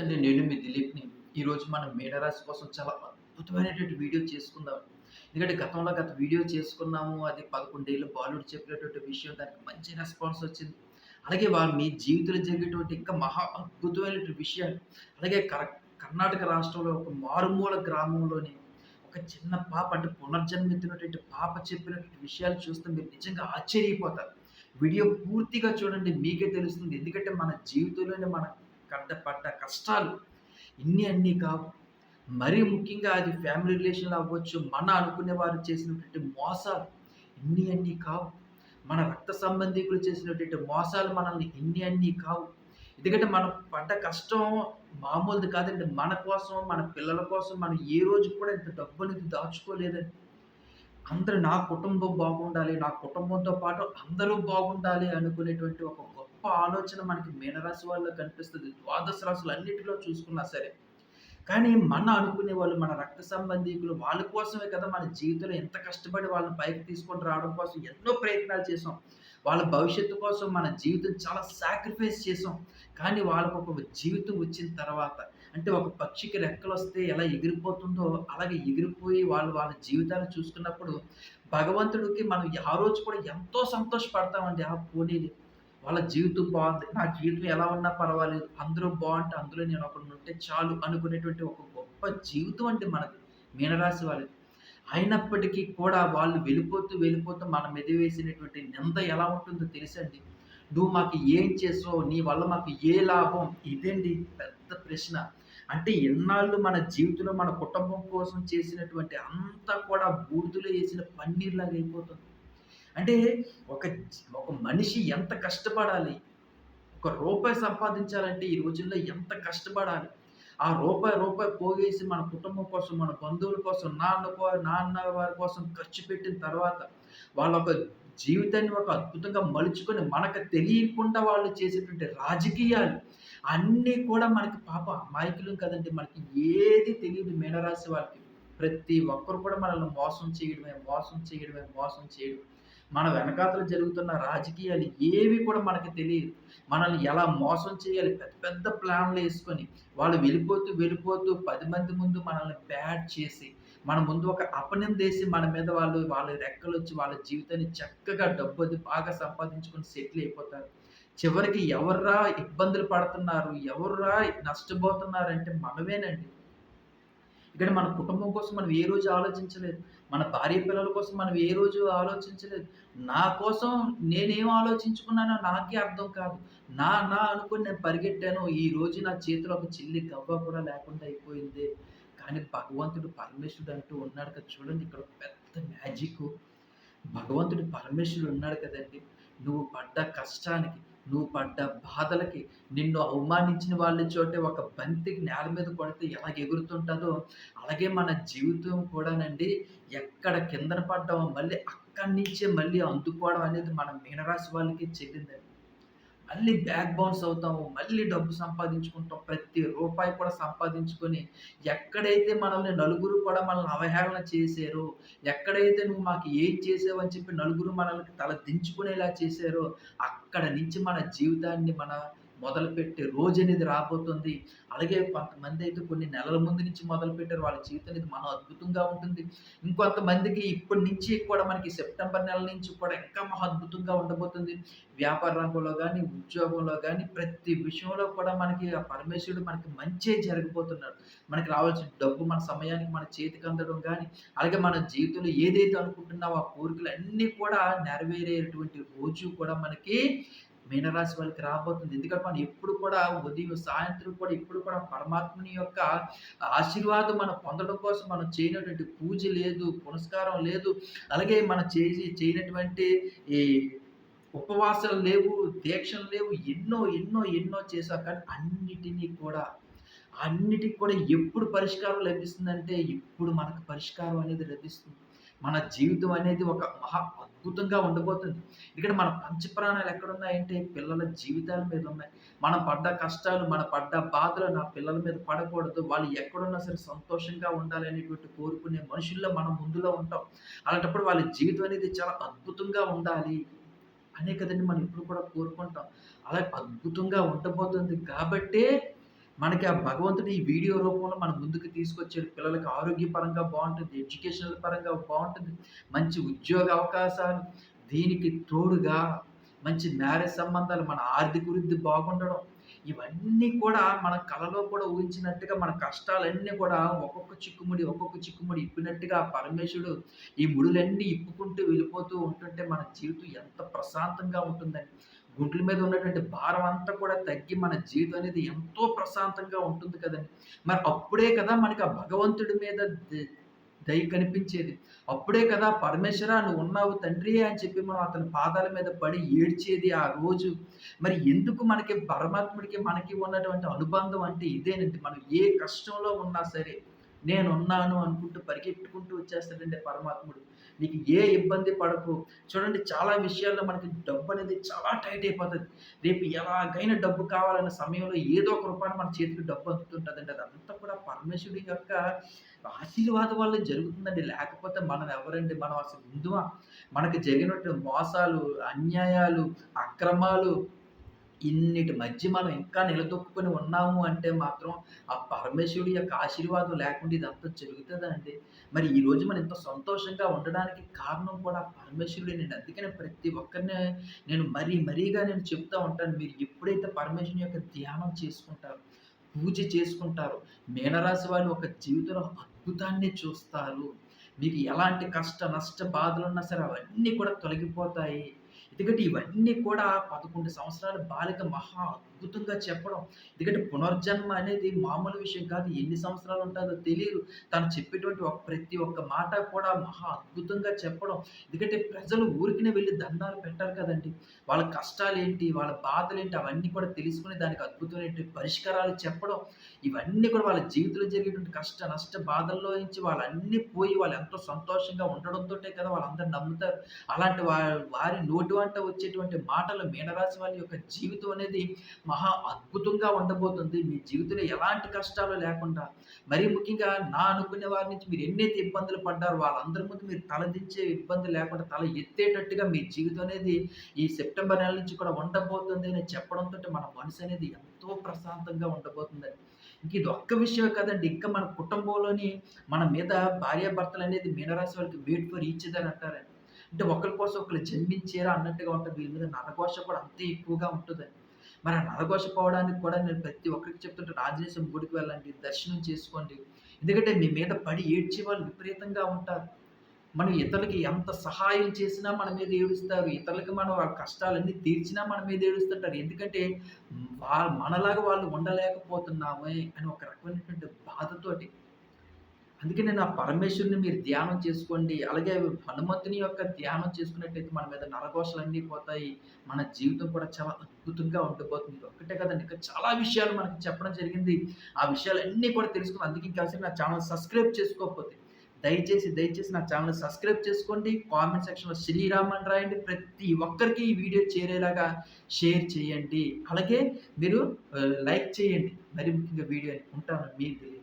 అండి నేను మీ దిలీప్‌ని. ఈరోజు మనం మేడరాశి కోసం చాలా అద్భుతమైనటువంటి వీడియో చేసుకుందాం. ఎందుకంటే గతంలో గత వీడియో చేసుకున్నాము. అది 11 ఏళ్ళు బాలుడు చెప్పినటువంటి విషయం దానికి మంచి రెస్పాన్స్ వచ్చింది. అలాగే వాళ్ళు మీ జీవితంలో జరిగేటువంటి ఇంకా మహా అద్భుతమైనటువంటి విషయాలు. అలాగే కర కర్ణాటక రాష్ట్రంలో ఒక మారుమూల గ్రామంలోని ఒక చిన్న పాప అంటే పునర్జన్మెత్తినటువంటి పాప చెప్పినటువంటి విషయాలు చూస్తే మీరు నిజంగా ఆశ్చర్యపోతారు. వీడియో పూర్తిగా చూడండి మీకే తెలుస్తుంది. ఎందుకంటే మన జీవితంలోనే మన పడ్డ కష్టాలు ఇన్ని అన్నీ కావు. మరీ ముఖ్యంగా అది ఫ్యామిలీ రిలేషన్‌లో అవ్వచ్చు, మన అనుకునే వారు చేసినటువంటి మోసాలు ఇన్ని అన్నీ కావు. మన రక్త సంబంధికులు చేసినటువంటి మోసాలు మనల్ని ఇన్ని అన్నీ కావు. ఎందుకంటే మనం పడ్డ కష్టం మామూలుది కాదండి. మన కోసం, మన పిల్లల కోసం మనం ఏ రోజు కూడా ఇంత డబ్బనేది దాచుకోలేదండి. అందరూ నా కుటుంబం బాగుండాలి, నా కుటుంబంతో పాటు అందరూ బాగుండాలి అనుకునేటువంటి ఒక గొప్ప ఆలోచన మనకి మీనరాశి వాళ్ళలో కనిపిస్తుంది ద్వాదశ రాశులన్నిటిలో చూసుకున్నా సరే. కానీ మన అనుకునే వాళ్ళు మన రక్త సంబంధీకులు వాళ్ళ కోసమే కదా మన జీవితంలో ఎంత కష్టపడి వాళ్ళని పైకి తీసుకొని రావడం కోసం ఎన్నో ప్రయత్నాలు చేసాం. వాళ్ళ భవిష్యత్తు కోసం మన జీవితం చాలా సాక్రిఫైస్ చేసాం. కానీ వాళ్ళకు ఒక జీవితం వచ్చిన తర్వాత అంటే ఒక పక్షికి రెక్కలు వస్తే ఎలా ఎగిరిపోతుందో అలాగే ఎగిరిపోయి వాళ్ళు వాళ్ళ జీవితాన్ని చూసుకున్నప్పుడు భగవంతుడికి మనం ఆ రోజు కూడా ఎంతో సంతోషపడతామండి. ఆ పోనీలు వాళ్ళ జీవితం బాగుంది నా జీవితం ఎలా ఉన్నా పర్వాలేదు. అందరూ బాగుంటే అందులో నేను ఒకడినుంటే చాలు అనుకునేటువంటి ఒక గొప్ప జీవితం అండి మనది. మీనరాశి వాళ్ళది. అయినప్పటికీ కూడా వాళ్ళు వెళ్ళిపోతూ, వెళ్ళిపోతూ మన మీద వేసినటువంటి నింద ఎలా ఉంటుందో తెలుసండి? "నువ్వు మాకు ఏం చేసావు? నీ వల్ల మాకు ఏ లాభం?" ఇదండి పెద్ద ప్రశ్న. అంటే ఇన్నాళ్ళు మన జీవితంలో మన కుటుంబం కోసం చేసినటువంటి అంతా కూడా బూడిదలో వేసిన పన్నీర్‌లాగా అయిపోతుంది. అంటే ఒక ఒక మనిషి ఎంత కష్టపడాలి? ఒక రూపాయి సంపాదించాలంటే ఈ రోజుల్లో ఎంత కష్టపడాలి? ఆ రూపాయి, రూపాయి పోగేసి మన కుటుంబం కోసం, మన బంధువుల కోసం, నాన్న నాన్న వారి కోసం ఖర్చు పెట్టిన తర్వాత వాళ్ళ ఒక జీవితాన్ని ఒక అద్భుతంగా మలుచుకొని మనకు తెలియకుండా వాళ్ళు చేసేటువంటి రాజకీయాలు అన్నీ కూడా మనకి పాపం అమాయకులం కదండీ! మనకి ఏది తెలియదు మీనరాశి వాళ్ళకి. ప్రతి ఒక్కరు కూడా మనల్ని మోసం చేయడమే, మోసం చేయడమే, మోసం చేయడం. మన వెనకాతలు జరుగుతున్న రాజకీయాలు ఏవి కూడా మనకి తెలియదు మనల్ని ఎలా మోసం చేయాలి పెద్ద పెద్ద ప్లాన్లు వేసుకొని వాళ్ళు వెళ్ళిపోతూ, వెళ్ళిపోతూ పది మంది ముందు మనల్ని బ్యాడ్ చేసి, మన ముందు ఒక అపనిందేసి మన మీద వాళ్ళు వాళ్ళ రెక్కలు వచ్చి వాళ్ళ జీవితాన్ని చక్కగా డబ్బది బాగా సంపాదించుకొని సెటిల్ అయిపోతారు. చివరికి ఎవర్రా ఇబ్బందులు పడుతున్నారు? ఎవర్రా నష్టపోతున్నారంటే మనమేనండి. ఇక్కడ మన కుటుంబం కోసం మనం ఏ రోజు ఆలోచించలేదు. మన భార్య పిల్లల కోసం మనం ఏ రోజు ఆలోచించలేదు. నా కోసం నేనేం ఆలోచించుకున్నానో నాకే అర్థం కాదు. నా, నా అనుకుని నేను పరిగెట్టాను. ఈరోజు నా చేతిలో ఒక చిల్లి గవ్వ కూడా లేకుండా అయిపోయింది కానీ భగవంతుడు పరమేశ్వరుడు అంటూ ఉన్నాడు కదా! చూడండి ఇక్కడ పెద్ద మ్యాజిక్ భగవంతుడు పరమేశ్వరుడు ఉన్నాడు కదండీ! నువ్వు పడ్డ కష్టానికి, నువ్వు పడ్డ బాధలకి, నిన్ను అవమానించిన వాళ్ళ చోటే ఒక బంతి నేల మీద కొడితే ఎలా ఎగురుతుంటుందో అలాగే మన జీవితం కూడానండి ఎక్కడ కిందన పడ్డామో మళ్ళీ అక్కడి నుంచే మళ్ళీ అందుకోవడం అనేది మన మీనరాశి వాళ్ళకి చెల్లిందండి. మళ్ళీ బ్యాక్ బౌన్స్ అవుతాము. మళ్ళీ డబ్బు సంపాదించుకుంటాం. ప్రతి రూపాయి కూడా సంపాదించుకొని ఎక్కడైతే మనల్ని నలుగురు కూడా మనల్ని అవహేళన చేశారో, ఎక్కడైతే నువ్వు మాకు ఏం చేసావు అని చెప్పి నలుగురు మనల్ని తల దించుకునేలా చేశారో, అక్కడ నుంచి మన జీవితాన్ని మన మొదలుపెట్టే రోజు అనేది రాబోతుంది. అలాగే కొంతమంది అయితే కొన్ని నెలల ముందు నుంచి మొదలుపెట్టారు. వాళ్ళ జీవితం అనేది మనం అద్భుతంగా ఉంటుంది. ఇంకొంతమందికి ఇప్పటి నుంచి కూడా మనకి సెప్టెంబర్ నెల నుంచి కూడా ఇంకా మహా అద్భుతంగా ఉండబోతుంది. వ్యాపార రంగంలో కానీ ఉద్యోగంలో కానీ ప్రతి విషయంలో కూడా మనకి ఆ పరమేశ్వరుడు మనకి మంచి జరగబోతున్నాడు. మనకి రావాల్సిన డబ్బు మన సమయానికి మన చేతికి అందడం కానీ అలాగే మన జీవితంలో ఏదైతే అనుకుంటున్నామో ఆ కోరికలు అన్నీ కూడా నెరవేరేటువంటి రోజు కూడా మనకి మీనరాశి వాళ్ళకి రాబోతుంది. ఎందుకంటే మనం ఎప్పుడు కూడా ఉదయం, సాయంత్రం కూడా ఎప్పుడు కూడా పరమాత్మని యొక్క ఆశీర్వాదం మనం పొందడం కోసం మనం చేయనటువంటి పూజ లేదు, పునస్కారం లేదు. అలాగే మనం చేసి చేయనటువంటి ఈ ఉపవాసాలు లేవు, దీక్షలు లేవు. ఎన్నో, ఎన్నో, ఎన్నో చేసాం. కానీ అన్నిటిని కూడా అన్నిటికి కూడా ఎప్పుడు పరిష్కారం లభిస్తుందంటే, ఇప్పుడు మనకు పరిష్కారం అనేది లభిస్తుంది. మన జీవితం అనేది ఒక మహా అద్భుతంగా ఉండబోతుంది. ఇక్కడ మన పంచప్రాణాలు ఎక్కడున్నాయంటే పిల్లల జీవితాల మీద ఉన్నాయి. మనం పడ్డ కష్టాలు, మన పడ్డ బాధలు నా పిల్లల మీద పడకూడదు. వాళ్ళు ఎక్కడున్నా సరే సంతోషంగా ఉండాలి అనేటువంటి కోరుకునే మనుషుల్లో మనం ముందులో ఉంటాం. అలాంటప్పుడు వాళ్ళ జీవితం అనేది చాలా అద్భుతంగా ఉండాలి. అనే కదండి మనం ఇప్పుడు కూడా కోరుకుంటాం. అలా అద్భుతంగా ఉండబోతుంది కాబట్టే మనకి ఆ భగవంతుడు ఈ వీడియో రూపంలో మన ముందుకు తీసుకొచ్చాడు. పిల్లలకి ఆరోగ్యపరంగా బాగుంటుంది ఎడ్యుకేషనల్ పరంగా బాగుంటుంది మంచి ఉద్యోగ అవకాశాలు, దీనికి తోడుగా మంచి మ్యారేజ్ సంబంధాలు, మన ఆర్థిక వృద్ధి బాగుండడం, ఇవన్నీ కూడా మన కలలో కూడా ఊహించినట్టుగా మన కష్టాలన్నీ కూడా ఒక్కొక్క చిక్కుముడి, ఒక్కొక్క చిక్కుముడి ఇప్పినట్టుగా పరమేశ్వరుడు ఈ ముడులన్నీ ఇప్పుకుంటూ వెళ్ళిపోతూ ఉంటుంటే మన జీవితం ఎంత ప్రశాంతంగా ఉంటుందని గుండెల మీద ఉన్నటువంటి భారం అంతా కూడా తగ్గి మన జీవితం అనేది ఎంతో ప్రశాంతంగా ఉంటుంది కదండి మరి అప్పుడే కదా మనకి ఆ భగవంతుడి మీద దయ కనిపించేది. అప్పుడే కదా పరమేశ్వర నువ్వు ఉన్నావు తండ్రి అని చెప్పి మనం అతని పాదాల మీద పడి ఏడ్చేది ఆ రోజు. మరి ఎందుకు మనకి పరమాత్ముడికి మనకి ఉన్నటువంటి అనుబంధం అంటే ఇదేనండి. మనం ఏ కష్టంలో ఉన్నా సరే నేనున్నాను అనుకుంటూ పరిగెట్టుకుంటూ వచ్చేస్తాడండి పరమాత్ముడు. నీకు ఏ ఇబ్బంది పడకు. చూడండి చాలా విషయాల్లో మనకి డబ్బు అనేది చాలా టైట్ అయిపోతుంది రేపు ఎలాగైనా డబ్బు కావాలన్న సమయంలో ఏదో ఒక రూపాయలు మన చేతికి డబ్బు అందుతుంటదండి. అదంతా కూడా పరమేశ్వరుడి యొక్క ఆశీర్వాదం వల్ల జరుగుతుందండి. లేకపోతే మనం ఎవరండి? మనం అసలు ఉందుమా? మనకు జరిగినటువంటి మోసాలు, అన్యాయాలు, అక్రమాలు ఇన్నిటి మధ్య మనం ఇంకా నిలదొక్కుని ఉన్నాము అంటే మాత్రం ఆ పరమేశ్వరుడి యొక్క ఆశీర్వాదం లేకుండా ఇదంతా జరుగుతదా అండి? మరి ఈరోజు మనం ఇంత సంతోషంగా ఉండడానికి కారణం కూడా పరమేశ్వరుడేనండి. అందుకనే ప్రతి ఒక్కరిని నేను మరీ మరీగా నేను చెప్తా ఉంటాను. మీరు ఎప్పుడైతే పరమేశ్వరుని యొక్క ధ్యానం చేసుకుంటారు పూజ చేసుకుంటారు మీనరాశి వాళ్ళు ఒక జీవితంలో అద్భుతాన్ని చూస్తారు. మీకు ఎలాంటి కష్ట, నష్ట బాధలు ఉన్నా సరే అవన్నీ కూడా తొలగిపోతాయి. ఎందుకంటే ఇవన్నీ కూడా 11 సంవత్సరాల బాలిక మహా అద్భుతంగా చెప్పడం. ఎందుకంటే పునర్జన్మ అనేది మామూలు విషయం కాదు. ఎన్ని సంవత్సరాలు ఉంటుందో తెలియదు తను చెప్పేటువంటి ఒక ప్రతి ఒక్క మాట కూడా మహా అద్భుతంగా చెప్పడం. ఎందుకంటే ప్రజలు ఊరికినే వెళ్ళి దండాలు పెట్టారు కదండీ! వాళ్ళ కష్టాలు ఏంటి వాళ్ళ బాధలేంటి అవన్నీ కూడా తెలుసుకొని దానికి అద్భుతమైన పరిష్కారాలు చెప్పడం. ఇవన్నీ కూడా వాళ్ళ జీవితంలో జరిగేటువంటి కష్ట, నష్ట బాధల్లో నుంచి వాళ్ళన్నీ పోయి వాళ్ళు ఎంతో సంతోషంగా ఉండడంతోటే కదా వాళ్ళందరూ నమ్ముతారు. అలాంటి వారి నోటి వెంట వచ్చేటువంటి మాటలు మీనరాశి వాళ్ళ యొక్క జీవితం అనేది మహా అద్భుతంగా ఉండబోతుంది. మీ జీవితంలో ఎలాంటి కష్టాలు లేకుండా, మరీ ముఖ్యంగా నా అనుకునే వారి నుంచి మీరు ఎన్నైతే ఇబ్బందులు పడ్డారో వాళ్ళందరి ముందు మీరు తలదించే ఇబ్బంది లేకుండా తల ఎత్తేటట్టుగా మీ జీవితం అనేది ఈ సెప్టెంబర్ నెల నుంచి కూడా ఉండబోతుంది అని చెప్పడంతో మన మనసు అనేది ఎంతో ప్రశాంతంగా ఉండబోతుందండి. ఇంక ఇది ఒక్క విషయమే కదండి ఇంకా మన కుటుంబంలోని మన మీద భార్యాభర్తలు అనేది మీనరాశి వాళ్ళకి వెయిట్ ఫర్ ఈచ్ అదర్ అంటారండి. అంటే ఒకరి కోసం ఒకళ్ళు జన్మించారా అన్నట్టుగా ఉంటుంది వీళ్ళ మీద నరఘోష కూడా అంతే ఎక్కువగా ఉంటుందండి మరి ఆ నరఘోష పోవడానికి కూడా నేను ప్రతి ఒక్కరికి చెప్తుంటాను ఆంజనేయం గుడికి వెళ్ళండి, దర్శనం చేసుకోండి. ఎందుకంటే మీ మీద పడి ఏడ్చే వాళ్ళు విపరీతంగా ఉంటారు. మనం ఇతరులకి ఎంత సహాయం చేసినా మన మీద ఏడుస్తారు. ఇతరులకి మనం వాళ్ళ కష్టాలన్నీ తీర్చినా మన మీద ఏడుస్తుంటారు. ఎందుకంటే వాళ్ళు మనలాగా వాళ్ళు ఉండలేకపోతున్నామే అని ఒక రకమైనటువంటి అందుకే నేను ఆ పరమేశ్వరుని మీరు ధ్యానం చేసుకోండి. అలాగే హనుమంతుని యొక్క ధ్యానం చేసుకున్నట్టయితే మన మీద నరకోశలన్నీ పోతాయి. మన జీవితం కూడా చాలా అద్భుతంగా ఉండిపోతుంది ఒక్కటే కదండి ఇంకా చాలా విషయాలు మనకి చెప్పడం జరిగింది. ఆ విషయాలన్నీ కూడా తెలుసుకొని అందుకే ఇంకాసేపు నా ఛానల్ సబ్స్క్రైబ్ చేసుకోకపోతే దయచేసి, దయచేసి నా ఛానల్ సబ్స్క్రైబ్ చేసుకోండి. కామెంట్ సెక్షన్‌లో శ్రీరామ్ అని రాయండి. ప్రతి ఒక్కరికి ఈ వీడియో చేరేలాగా షేర్ చేయండి. అలాగే మీరు లైక్ చేయండి. మరి ముఖ్యంగా వీడియోని. ఉంటాను. మీకు తెలియదు.